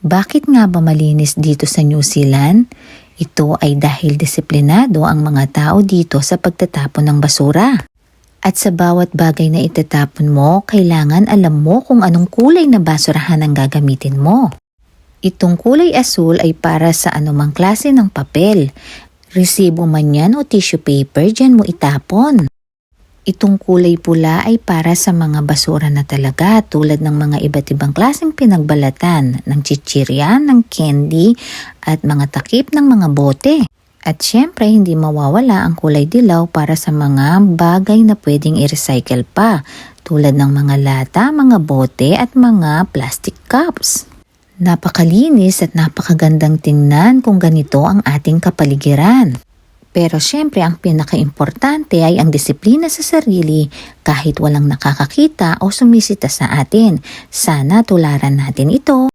Bakit nga ba malinis dito sa New Zealand? Ito ay dahil disiplinado ang mga tao dito sa pagtatapon ng basura. At sa bawat bagay na itatapon mo, kailangan alam mo kung anong kulay na basurahan ang gagamitin mo. Itong kulay asul ay para sa anumang klase ng papel. Resibo man yan o tissue paper, dyan mo itapon. Itong kulay pula ay para sa mga basura na talaga tulad ng mga iba't ibang klaseng pinagbalatan ng chichirya, ng candy at mga takip ng mga bote. At syempre hindi mawawala ang kulay dilaw para sa mga bagay na pwedeng i-recycle pa tulad ng mga lata, mga bote at mga plastic cups. Napakalinis at napakagandang tingnan kung ganito ang ating kapaligiran. Pero syempre ang pinakaimportante ay ang disiplina sa sarili kahit walang nakakakita o sumisita sa atin. Sana tularan natin ito.